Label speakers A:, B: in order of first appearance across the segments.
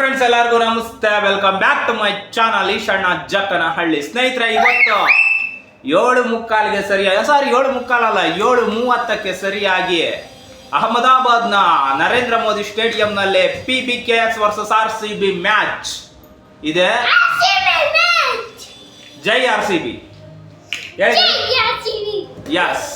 A: Friends ಎಲ್ಲರಿಗೂ ನಮಸ್ತೆ. Welcome back to my channel Eeshanna Jakkanahalli ಸ್ನೇಹಿತರೆ ಇವತ್ತು ಏಳು ಮುಕ್ಕಾಲಿಗೆ ಸರಿಯಾಗಿ ಸಾರಿ ಏಳು ಮುಕ್ಕಾಲಲ್ಲ ಏಳು ಮೂವತ್ತಕ್ಕೆ ಸರಿಯಾಗಿ ಅಹಮದಾಬಾದ್ನ Narendra Modi ಸ್ಟೇಡಿಯಂನಲ್ಲಿ P B K S versus R C B match ಇದೆ. ಜೈ ಆರ್ ಸಿ ಬಿ ಯಸ್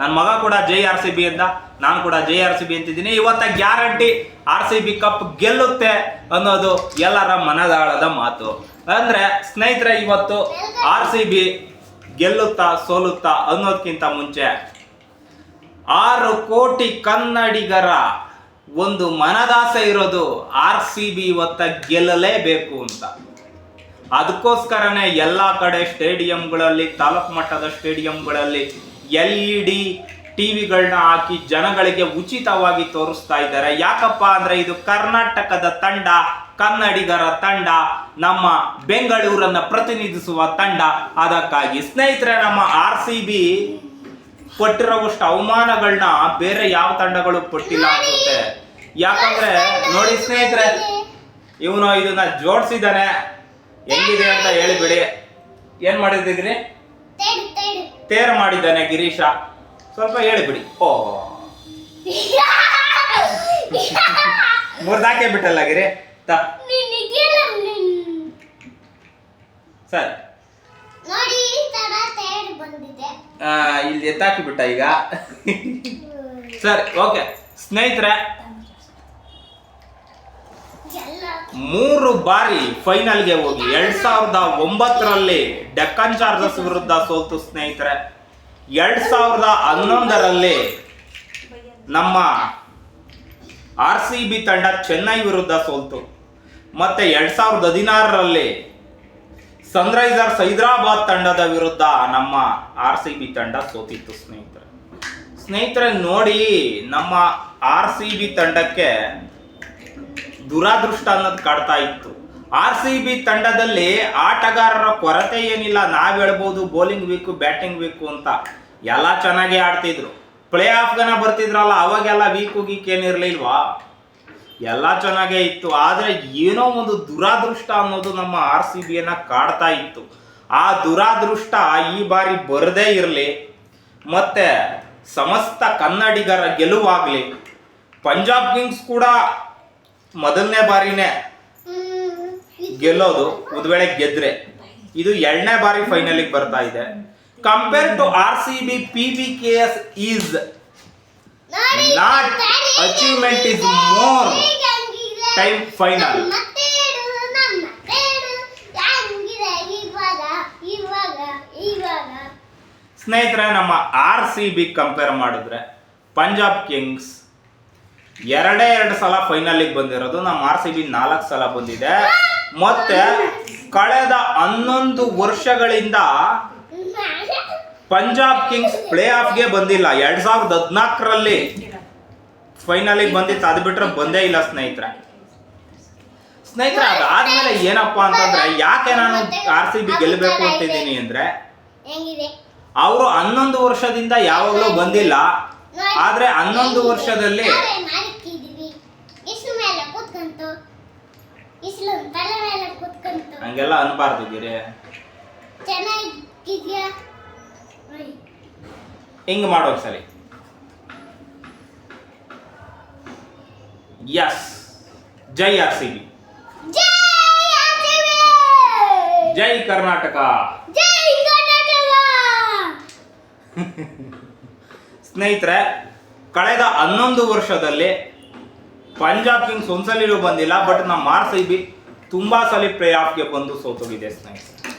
A: ನನ್ನ ಮಗ ಕೂಡ ಜೆ ಆರ್ ಸಿ ಬಿ ಅಂತ, ನಾನು ಕೂಡ ಜೆ ಆರ್ ಸಿ ಬಿ ಅಂತಿದ್ದೀನಿ. ಇವತ್ತ guarantee R C B cup ಗೆಲ್ಲುತ್ತೆ ಅನ್ನೋದು ಎಲ್ಲರ ಮನದಾಳದ ಮಾತು. ಅಂದ್ರೆ ಸ್ನೇಹಿತರೆ, ಇವತ್ತು ಆರ್ ಸಿ ಬಿ ಗೆಲ್ಲುತ್ತಾ ಸೋಲುತ್ತಾ ಅನ್ನೋದಕ್ಕಿಂತ ಮುಂಚೆ ಆರು ಕೋಟಿ ಕನ್ನಡಿಗರ ಒಂದು ಮನದಾಸೆ ಇರೋದು ಆರ್ ಸಿ ಬಿ ಇವತ್ತ ಗೆಲ್ಲಲೇಬೇಕು ಅಂತ. ಅದಕ್ಕೋಸ್ಕರನೇ ಎಲ್ಲ ಕಡೆ ಸ್ಟೇಡಿಯಂಗಳಲ್ಲಿ, ತಾಲೂಕು ಮಟ್ಟದ ಸ್ಟೇಡಿಯಂಗಳಲ್ಲಿ ಎಲ್ ಇ ಡಿ ಟಿವಿಗಳನ್ನ ಹಾಕಿ ಜನಗಳಿಗೆ ಉಚಿತವಾಗಿ ತೋರಿಸ್ತಾ ಇದ್ದಾರೆ. ಯಾಕಪ್ಪ ಅಂದ್ರೆ ಇದು ಕರ್ನಾಟಕದ ತಂಡ, ಕನ್ನಡಿಗರ ತಂಡ, ನಮ್ಮ ಬೆಂಗಳೂರನ್ನ ಪ್ರತಿನಿಧಿಸುವ ತಂಡ. ಅದಕ್ಕಾಗಿ ಸ್ನೇಹಿತರೆ, ನಮ್ಮ ಆರ್ ಸಿ ಬಿ ಕೊಟ್ಟಿರೋವಷ್ಟು ಅವಮಾನಗಳನ್ನ ಬೇರೆ ಯಾವ ತಂಡಗಳು ಕೊಟ್ಟಿಲ್ಲ ಅನ್ಸುತ್ತೆ. ಯಾಕಂದ್ರೆ ನೋಡಿ ಸ್ನೇಹಿತರೆ, ಇವನು ಇದನ್ನ ಜೋಡಿಸಿದಾನೆ ಎಲ್ಲಿದೆ ಅಂತ ಹೇಳಿಬಿಡಿ. ಏನ್ ಮಾಡಿದ್ದೀರಿ ತೇರು ಮಾಡಿದ್ದಾನೆ ಗಿರೀಶ. ಸ್ವಲ್ಪ ಹೇಳಿಬಿಡಿ. ಓ. ಮುರ್ದಾಕೆ ಬಿಟ್ಟಲ್ಲ ಗಿರಿ? ತ. ಸರಿ. ಇಲ್ಲಿ ಎತ್ತಾಕಿ ಬಿಟ್ಟ ಈಗ. ಸರಿ ಓಕೆ. ಸ್ನೇಹಿತರೆ
B: ಎಲ್ಲ
A: ಮೂರು ಬಾರಿ ಫೈನಲ್ಗೆ ಹೋಗಿ ಎರಡ್ ಸಾವಿರದ ಒಂಬತ್ತರಲ್ಲಿ ಡೆಕ್ಕನ್ ಚಾರ್ಜಸ್ ವಿರುದ್ಧ ಸೋತು ಸ್ನೇಹಿತರೆ. ಎರಡ್ ಸಾವಿರದ ಹನ್ನೊಂದರಲ್ಲಿ ನಮ್ಮ ಆರ್ ಸಿ ಬಿ ತಂಡ ಚೆನ್ನೈ ವಿರುದ್ಧ ಸೋಲ್ತು ಮತ್ತೆ ಎರಡ್ ಸಾವಿರದ ಹದಿನಾರರಲ್ಲಿ ಸನ್ರೈಸರ್ಸ್ ಹೈದರಾಬಾದ್ ತಂಡದ ವಿರುದ್ಧ ನಮ್ಮ ಆರ್ ಸಿ ಬಿ ತಂಡ ಸೋತಿತ್ತು ಸ್ನೇಹಿತರೆ. ಸ್ನೇಹಿತರೆ, ನೋಡಿ ನಮ್ಮ ಆರ್ ಸಿ ಬಿ ತಂಡಕ್ಕೆ ದುರಾದೃಷ್ಟ ಅನ್ನೋದು ಕಾಡ್ತಾ ಇತ್ತು. ಆರ್ ಸಿ ಬಿ ತಂಡದಲ್ಲಿ ಆಟಗಾರರ ಕೊರತೆ ಏನಿಲ್ಲ, ನಾವು ಹೇಳ್ಬೋದು ಬೌಲಿಂಗ್ ಬೇಕು ಬ್ಯಾಟಿಂಗ್ ಬೇಕು ಅಂತ. ಎಲ್ಲ ಚೆನ್ನಾಗಿ ಆಡ್ತಿದ್ರು. ಪ್ಲೇ ಆಫ್ಗನ ಬರ್ತಿದ್ರಲ್ಲ, ಅವಾಗೆಲ್ಲ ವೀಕು ವೀಕ್ ಏನಿರಲಿಲ್ವಾ ಎಲ್ಲ ಚೆನ್ನಾಗೇ ಇತ್ತು. ಆದರೆ ಏನೋ ಒಂದು ದುರಾದೃಷ್ಟ ಅನ್ನೋದು ನಮ್ಮ ಆರ್ ಸಿ ಬಿಯನ್ನು ಕಾಡ್ತಾ ಇತ್ತು. ಆ ದುರಾದೃಷ್ಟ ಈ ಬಾರಿ ಬರದೇ ಇರಲಿ. ಮತ್ತೆ ಸಮಸ್ತ ಕನ್ನಡಿಗರ ಗೆಲುವಾಗಲಿ. ಪಂಜಾಬ್ ಕಿಂಗ್ಸ್ ಕೂಡ ಮೊದಲನೇ ಬಾರಿನೇ ಗೆಲ್ಲೋದು ಒಂದು ವೇಳೆ ಗೆದ್ರೆ. ಇದು ಎರಡನೇ ಬಾರಿ ಫೈನಲಿಗೆ ಬರ್ತಾ ಇದೆ. Compare to R C B P B K S is
B: not achievement is more time final
A: ಸ್ನೇಹಿತರೆ ನಮ್ಮ ಆರ್ ಸಿ ಬಿ ಕಂಪೇರ್ ಮಾಡಿದ್ರೆ ಪಂಜಾಬ್ ಕಿಂಗ್ಸ್ ಎರಡೇ ಎರಡು ಸಲ ಫೈನಲಿಗೆ ಬಂದಿರೋದು. ನಮ್ಮ ಆರ್ ಸಿ ಬಿ ನಾಲ್ಕು ಸಲ ಬಂದಿದೆ. ಮತ್ತೆ ಕಳೆದ ಹನ್ನೊಂದು ವರ್ಷಗಳಿಂದ ಪಂಜಾಬ್ ಕಿಂಗ್ಸ್ ಪ್ಲೇ ಆಫ್ಗೆ ಬಂದಿಲ್ಲ. ಎರಡ್ ಸಾವಿರದ ಹದಿನಾಲ್ಕರಲ್ಲಿ ಫೈನಲಿಗೆ ಬಂದಿತ್ತು. ಅದು ಬಿಟ್ರೆ ಬಂದೇ ಇಲ್ಲ ಸ್ನೇಹಿತರೆ. ಸ್ನೇಹಿತರೆ ಅದಾದ್ಮೇಲೆ ಏನಪ್ಪಾ ಅಂತಂದ್ರೆ ಯಾಕೆ ನಾನು ಆರ್ ಸಿ ಬಿ ಗೆಲ್ಲಬೇಕು ಅಂತಿದ್ದೀನಿ ಅಂದ್ರೆ ಅವರು ಹನ್ನೊಂದು ವರ್ಷದಿಂದ ಯಾವಾಗಲೂ ಬಂದಿಲ್ಲ. ಆದ್ರೆ ಹನ್ನೊಂದು ವರ್ಷದಲ್ಲಿ ಹಂಗೆಲ್ಲ ಅನ್ಬಾರ್ದು ಗಿರಿ.
B: ಚೆನ್ನಾಗಿದ್ಯಾ.
A: ಹಿಂಗ್ ಮಾಡೋ ಸರಿ ಎಸ್ ಜೈ ಆರ್ ಸಿ ಬಿ.
B: ಜೈ
A: ಕರ್ನಾಟಕ. ಸ್ನೇಹಿತರೆ ಕಳೆದ ಹನ್ನೊಂದು ವರ್ಷದಲ್ಲಿ ಪಂಜಾಬ್ ಕಿಂಗ್ಸ್ ಒಂದ್ಸಲಿನೂ ಬಂದಿಲ್ಲ ಬಟ್ ನಮ್ಮ ಆರ್ ಸಿ ಬಿ ತುಂಬಾ ಸಲ ಪ್ಲೇ ಆಫ್ಗೆ ಬಂದು ಸೋತೋಗಿದೆ ಸ್ನೇಹಿತರೆ.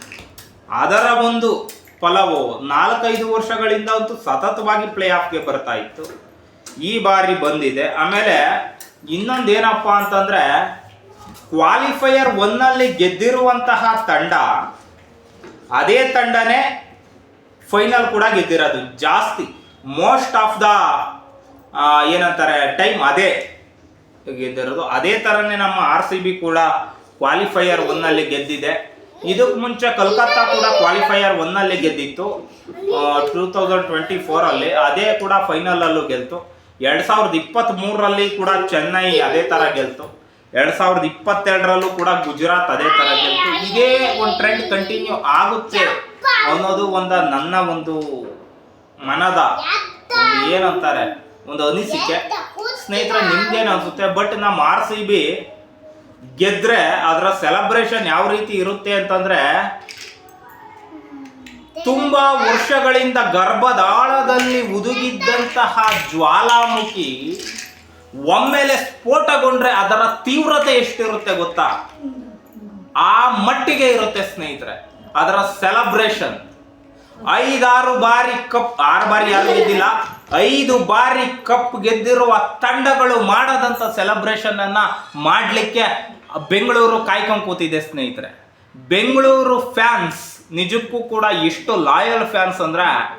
A: ಅದರ ಒಂದು ಫಲವು, ನಾಲ್ಕೈದು ವರ್ಷಗಳಿಂದ ಅಂತೂ ಸತತವಾಗಿ ಪ್ಲೇ ಆಫ್ಗೆ ಬರ್ತಾ ಇತ್ತು. ಈ ಬಾರಿ ಬಂದಿದೆ. ಆಮೇಲೆ ಇನ್ನೊಂದೇನಪ್ಪ ಅಂತಂದ್ರೆ ಕ್ವಾಲಿಫೈಯರ್ ಒನ್ನಲ್ಲಿ ಗೆದ್ದಿರುವಂತಹ ತಂಡ, ಅದೇ ತಂಡನೇ ಫೈನಲ್ ಕೂಡ ಗೆದ್ದಿರೋದು. ಜಾಸ್ತಿ ಮೋಸ್ಟ್ ಆಫ್ ದ ಏನಂತಾರೆ ಟೈಮ್ ಅದೇ ಗೆದ್ದಿರೋದು. ಅದೇ ಥರನೇ ನಮ್ಮ ಆರ್ ಸಿ ಬಿ ಕೂಡ ಕ್ವಾಲಿಫೈಯರ್ ಒನ್ನಲ್ಲಿ ಗೆದ್ದಿದೆ. ಇದಕ್ಕೆ ಮುಂಚೆ ಕಲ್ಕತ್ತಾ ಕೂಡ ಕ್ವಾಲಿಫೈಯರ್ ಒನ್ನಲ್ಲಿ ಗೆದ್ದಿತ್ತು. ಟೂ ತೌಸಂಡ್ ಟ್ವೆಂಟಿ ಫೋರಲ್ಲಿ ಅದೇ ಕೂಡ ಫೈನಲ್ ಅಲ್ಲೂ ಗೆಲ್ತು. ಎರಡು ಸಾವಿರದ ಇಪ್ಪತ್ತ್ಮೂರರಲ್ಲಿ ಕೂಡ ಚೆನ್ನೈ ಅದೇ ತರ ಗೆಲ್ತು. ಎರಡು ಸಾವಿರದ ಇಪ್ಪತ್ತೆರಡರಲ್ಲೂ ಕೂಡ ಗುಜರಾತ್ ಅದೇ ತರ ಗೆಲ್ತು. ಇದೇ ಒಂದು ಟ್ರೆಂಡ್ ಕಂಟಿನ್ಯೂ ಆಗುತ್ತೆ ಅನ್ನೋದು ಒಂದು ನನ್ನ ಒಂದು ಮನದ ಏನಂತಾರೆ, ಒಂದು ಅನಿಸಿಕೆ. ಸ್ನೇಹಿತರೆ ನಿಮ್ದೇನು ಅನಿಸುತ್ತೆ? ಬಟ್ ನಮ್ಮ ಆರ್ ಸಿ ಬಿ ಗೆದ್ರೆ ಅದರ ಸೆಲೆಬ್ರೇಷನ್ ಯಾವ ರೀತಿ ಇರುತ್ತೆ ಅಂತಂದ್ರೆ ತುಂಬಾ ವರ್ಷಗಳಿಂದ ಗರ್ಭದಾಳದಲ್ಲಿ ಉದುಗಿದ್ದಂತಹ ಜ್ವಾಲಾಮುಖಿ ಒಮ್ಮೆಲೆ ಸ್ಫೋಟಗೊಂಡ್ರೆ ಅದರ ತೀವ್ರತೆ ಎಷ್ಟಿರುತ್ತೆ ಗೊತ್ತಾ? ಆ ಮಟ್ಟಿಗೆ ಇರುತ್ತೆ ಸ್ನೇಹಿತರೆ, ಅದರ ಸೆಲೆಬ್ರೇಷನ್ ಐದಾರು ಬಾರಿ ಕಪ್, ಆರು ಬಾರಿ ಯಾರು ಗೆದ್ದಿಲ್ಲ? ಐದು ಬಾರಿ ಕಪ್ ಗೆದ್ದಿರುವ ತಂಡಗಳು ಮಾಡದಂತ ಸೆಲೆಬ್ರೇಷನ್ ಅನ್ನ ಮಾಡ್ಲಿಕ್ಕೆ ಬೆಂಗಳೂರು ಕಾಯ್ಕೊಂಡು ಕೂತಿದೆ ಸ್ನೇಹಿತರೆ. ಬೆಂಗಳೂರು ಫ್ಯಾನ್ಸ್ ನಿಜಕ್ಕೂ ಕೂಡ ಎಷ್ಟು ಲಾಯಲ್ ಫ್ಯಾನ್ಸ್ ಅಂದ್ರೆ,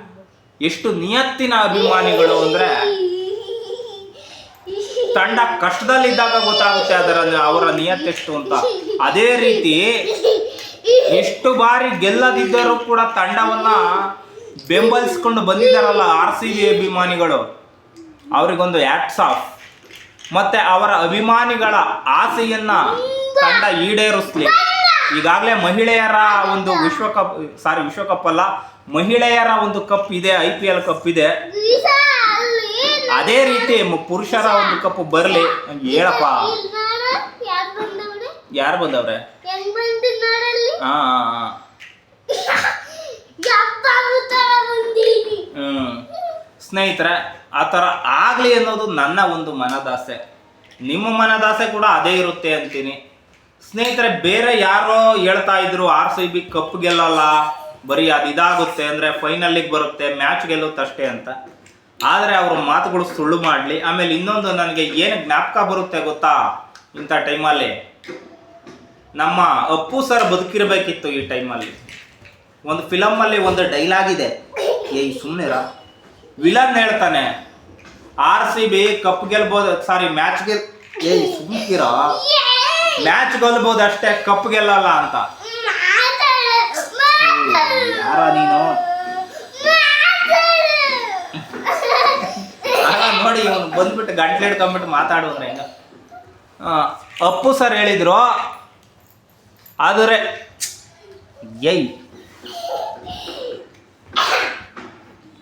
A: ಎಷ್ಟು ನಿಯತ್ತಿನ ಅಭಿಮಾನಿಗಳು ಅಂದ್ರೆ, ತಂಡ ಕಷ್ಟದಲ್ಲಿದ್ದಾಗ ಗೊತ್ತಾಗುತ್ತೆ ಅದರ ಅವರ ನಿಯತ್ತೆಷ್ಟು ಅಂತ. ಅದೇ ರೀತಿ ಎಷ್ಟು ಬಾರಿ ಗೆಲ್ಲದಿದ್ದರೂ ಕೂಡ ತಂಡವನ್ನ ಬೆಂಬಲಿಸ್ಕೊಂಡು ಬಂದಿದ್ದಾರಲ್ಲ ಆರ್ ಸಿ ಬಿ ಅಭಿಮಾನಿಗಳು. ಅವರಿಗೊಂದು ಆ್ಯಟ್ಸ್ ಆಫ್ ಮತ್ತೆ ಅವರ ಅಭಿಮಾನಿಗಳ ಆಸೆಯನ್ನ ತಂಡ ಈಡೇರಿಸ್ಲಿ. ಈಗಾಗಲೇ ಮಹಿಳೆಯರ ಒಂದು ವಿಶ್ವಕಪ್ ಸಾರಿ ವಿಶ್ವಕಪ್ ಅಲ್ಲ, ಮಹಿಳೆಯರ ಒಂದು ಕಪ್ ಇದೆ, ಐ ಪಿ ಎಲ್ ಕಪ್ ಇದೆ. ಅದೇ ರೀತಿ ಪುರುಷರ ಒಂದು ಕಪ್ ಬರಲಿ. ಹೇಳಪ್ಪ
B: ಯಾರು ಬಂದವ್ರೆ?
A: ಹಾ ಸ್ನೇಹಿತರೆ ಆ ಥರ ಆಗಲಿ ಅನ್ನೋದು ನನ್ನ ಒಂದು ಮನದಾಸೆ. ನಿಮ್ಮ ಮನದಾಸೆ ಕೂಡ ಅದೇ ಇರುತ್ತೆ ಅಂತೀನಿ. ಸ್ನೇಹಿತರೆ ಬೇರೆ ಯಾರೋ ಹೇಳ್ತಾ ಇದ್ರು ಆರ್ ಸಿ ಬಿ ಕಪ್ ಗೆಲ್ಲಲ್ಲ ಬರೀ ಅದು ಇದಾಗುತ್ತೆ ಅಂದರೆ ಫೈನಲ್ಲಿಗೆ ಬರುತ್ತೆ ಮ್ಯಾಚ್ ಗೆಲ್ಲುತ್ತಷ್ಟೇ ಅಂತ. ಆದರೆ ಅವ್ರ ಮಾತುಗಳು ಸುಳ್ಳು ಮಾಡಲಿ. ಆಮೇಲೆ ಇನ್ನೊಂದು ನನಗೆ ಏನು ಜ್ಞಾಪಕ ಬರುತ್ತೆ ಗೊತ್ತಾ ಇಂಥ ಟೈಮಲ್ಲಿ ನಮ್ಮ ಅಪ್ಪು ಸರ್ ಬದುಕಿರಬೇಕಿತ್ತು ಈ ಟೈಮಲ್ಲಿ. ಒಂದು ಫಿಲಮಲ್ಲಿ ಒಂದು ಡೈಲಾಗ್ ಇದೆ. ಏಯ್ ಸುಮ್ಮನೆರ ವಿಲನ್ ಹೇಳ್ತಾನೆ, ಆರ್ ಸಿ ಬಿ ಕಪ್ ಗೆಲ್ಬೋದು ಸಾರಿ ಮ್ಯಾಚ್ ಗೆಲ್ ಏಯ್ ಸುಮ್ಕಿರ ಮ್ಯಾಚ್ ಗೆಲ್ಬೋದು ಅಷ್ಟೇ ಕಪ್ ಗೆಲ್ಲಲ್ಲ ಅಂತ. ಯಾರ ನೀನು? ನೋಡಿ, ಇವನು ಬಂದ್ಬಿಟ್ಟು ಗಂಟ್ಲು ಹಿಡ್ಕೊಂಡ್ಬಿಟ್ಟು ಮಾತಾಡು ಹೆಂಗ? ಅಪ್ಪು ಸರ್ ಹೇಳಿದ್ರು ಆದರೆ, ಏಯ್.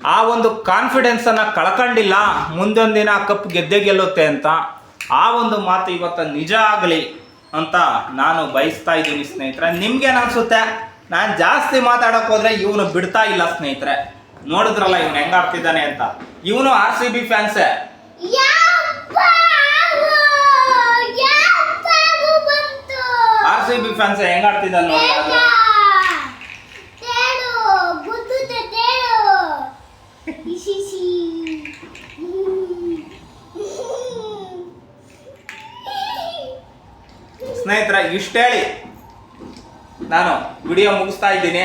A: ಆ ಒಂದು ಕಾನ್ಫಿಡೆನ್ಸನ್ನು ಕಳ್ಕೊಂಡಿಲ್ಲ ಮುಂದೊಂದು ದಿನ ಕಪ್ ಗೆದ್ದೆ ಗೆಲ್ಲುತ್ತೆ ಅಂತ. ಆ ಒಂದು ಮಾತು ಇವತ್ತು ನಿಜ ಆಗಲಿ ಅಂತ ನಾನು ಬಯಸ್ತಾ ಇದ್ದೀನಿ ಸ್ನೇಹಿತರೆ. ನಿಮ್ಗೆ ಅನ್ಸುತ್ತೆ ನಾನು ಜಾಸ್ತಿ ಮಾತಾಡಕ್ ಹೋದ್ರೆ ಇವನು ಬಿಡ್ತಾ ಇಲ್ಲ ಸ್ನೇಹಿತರೆ. ನೋಡಿದ್ರಲ್ಲ ಇವನು ಹೆಂಗಾಡ್ತಿದ್ದಾನೆ ಅಂತ. ಇವನು ಆರ್ ಸಿ ಬಿ ಫ್ಯಾನ್ಸೇ ಆರ್ ಸಿ ಬಿ ಫ್ಯಾನ್ಸ್ ಹೆಂಗ್ ಆಡ್ತಿದ್ದಾನೆ ನೋಡಿ ಅದು ಇಷ್ಟ ಹೇಳಿ. ನಾನು ವಿಡಿಯೋ ಮುಗಿಸ್ತಾ ಇದ್ದೀನಿ.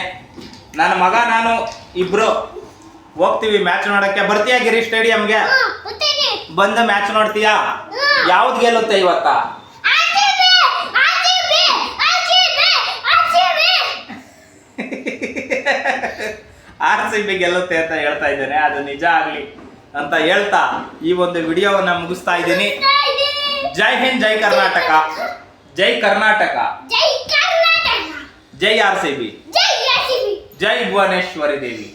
A: ನನ್ನ ಮಗ ನಾನು ಇಬ್ರು ಹೋಗ್ತೀವಿ ಮ್ಯಾಚ್ ನೋಡಕ್ಕೆ. ಬರ್ತೀಯಾ ಗಿರಿ ಸ್ಟೇಡಿಯಂಗೆ ಬಂದ ಮ್ಯಾಚ್ ನೋಡ್ತೀಯಾ? ಯಾವ್ದು ಗೆಲ್ಲುತ್ತೆ ಇವತ್ತ? ಆರ್ ಸಿ ಬಿ ಗೆಲ್ಲುತ್ತೆ ಅಂತ ಹೇಳ್ತಾ ಇದ್ದೇನೆ ಅದು ನಿಜ ಆಗ್ಲಿ ಅಂತ ಹೇಳ್ತಾ ಈ ಒಂದು ವಿಡಿಯೋವನ್ನ ಮುಗಿಸ್ತಾ ಇದ್ದೀನಿ. ಜೈ ಹಿಂದ್ ಜೈ ಕರ್ನಾಟಕ. ಜೈ ಕರ್ನಾಟಕ.
B: ಜೈ
A: ಆರ್ ಸಿ ಬಿ.
B: ಜೈ
A: ಭುವನೇಶ್ವರಿ ದೇವಿ.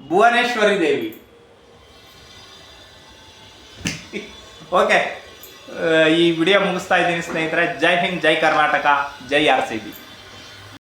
A: ಭುವನೇಶ್ವರಿ ದೇವಿ. ಓಕೆ ಈ ವಿಡಿಯೋ ಮುಗಿಸ್ತಾ ಇದ್ದೀನಿ ಸ್ನೇಹಿತರೆ. ಜೈ ಹಿಂದ್ ಜೈ ಕರ್ನಾಟಕ. ಜೈ ಆರ್ ಸಿ ಬಿ.